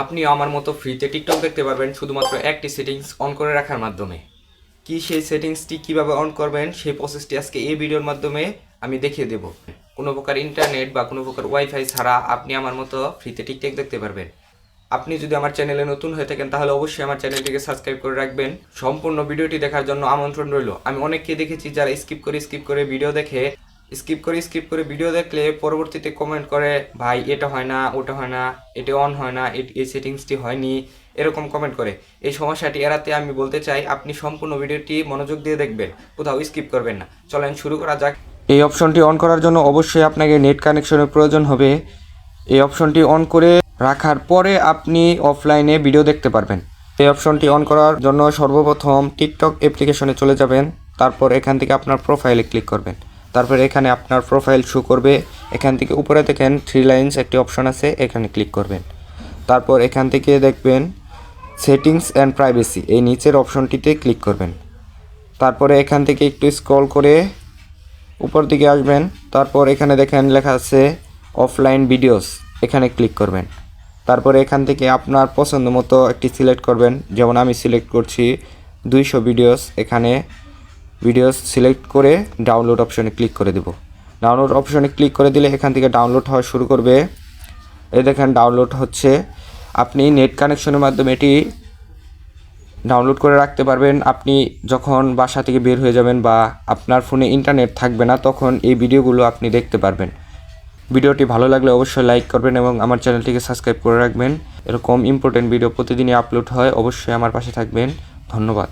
আপনিও আমার মতো ফ্রিতে টিকটক দেখতে পারবেন শুধুমাত্র একটি সেটিংস অন করে রাখার মাধ্যমে। কি সেই সেটিংসটি কীভাবে অন করবেন সেই প্রসেসটি আজকে এই ভিডিওর মাধ্যমে আমি দেখিয়ে দেব। কোনো প্রকার ইন্টারনেট বা কোনো প্রকার ওয়াইফাই ছাড়া আপনি আমার মতো ফ্রিতে টিকটক দেখতে পারবেন। আপনি যদি আমার চ্যানেলে নতুন হয়ে থাকেন, তাহলে অবশ্যই আমার চ্যানেলটিকে সাবস্ক্রাইব করে রাখবেন। সম্পূর্ণ ভিডিওটি দেখার জন্য আমন্ত্রণ রইল। আমি অনেককে দেখেছি যারা স্কিপ করে স্কিপ করে ভিডিও দেখে স্কিপ করে স্কিপ করে ভিডিও দেখলে পরবর্তীতে কমেন্ট করে, ভাই, এটা হয় না, ওটা হয় না, এটা অন হয় না এই সেটিংসটি হয়নি, এরকম কমেন্ট করে। এই সমস্যাটি এড়াতে আমি বলতে চাই, আপনি সম্পূর্ণ ভিডিওটি মনোযোগ দিয়ে দেখবেন, কোথাও স্কিপ করবেন না। চলেন শুরু করা যাক। এই অপশনটি অন করার জন্য অবশ্যই আপনাকে নেট কানেকশনের প্রয়োজন হবে। এই অপশনটি অন করে রাখার পরে আপনি অফলাইনে ভিডিও দেখতে পারবেন। এই অপশনটি অন করার জন্য সর্বপ্রথম টিকটক অ্যাপ্লিকেশনে চলে যাবেন, তারপর এখান থেকে আপনার প্রোফাইলে ক্লিক করবেন। তারপর এখানে আপনার প্রোফাইল শো করবে। এখান থেকে উপরে দেখেন থ্রি লাইন্স একটি অপশন আছে, এখানে ক্লিক করবেন। তারপর এখান থেকে দেখবেন সেটিংস অ্যান্ড প্রাইভেসি এই নিচের অপশনটিতে ক্লিক করবেন। তারপরে এখান থেকে একটু স্ক্রল করে উপর দিকে আসবেন। তারপর এখানে দেখেন লেখা আছে অফলাইন ভিডিওস এখানে ক্লিক করবেন। তারপরে এখান থেকে আপনার পছন্দ মতো একটি সিলেক্ট করবেন। যেমন আমি সিলেক্ট করছি দুইশো ভিডিওস এখানে ভিডিওস সিলেক্ট করে ডাউনলোড অপশনে ক্লিক করে দেব। ডাউনলোড অপশনে ক্লিক করে দিলে এখান থেকে ডাউনলোড হওয়া শুরু করবে। এই দেখেন ডাউনলোড হচ্ছে। আপনি নেট কানেকশনের মাধ্যমে এটি ডাউনলোড করে রাখতে পারবেন। আপনি যখন বাসা থেকে বের হয়ে যাবেন বা আপনার ফোনে ইন্টারনেট থাকবে না, তখন এই ভিডিওগুলো আপনি দেখতে পারবেন। ভিডিওটি ভালো লাগলে অবশ্যই লাইক করবেন এবং আমার চ্যানেলটিকে সাবস্ক্রাইব করে রাখবেন। এরকম ইম্পর্টেন্ট ভিডিও প্রতিদিনই আপলোড হয়, অবশ্যই আমার পাশে থাকবেন। ধন্যবাদ।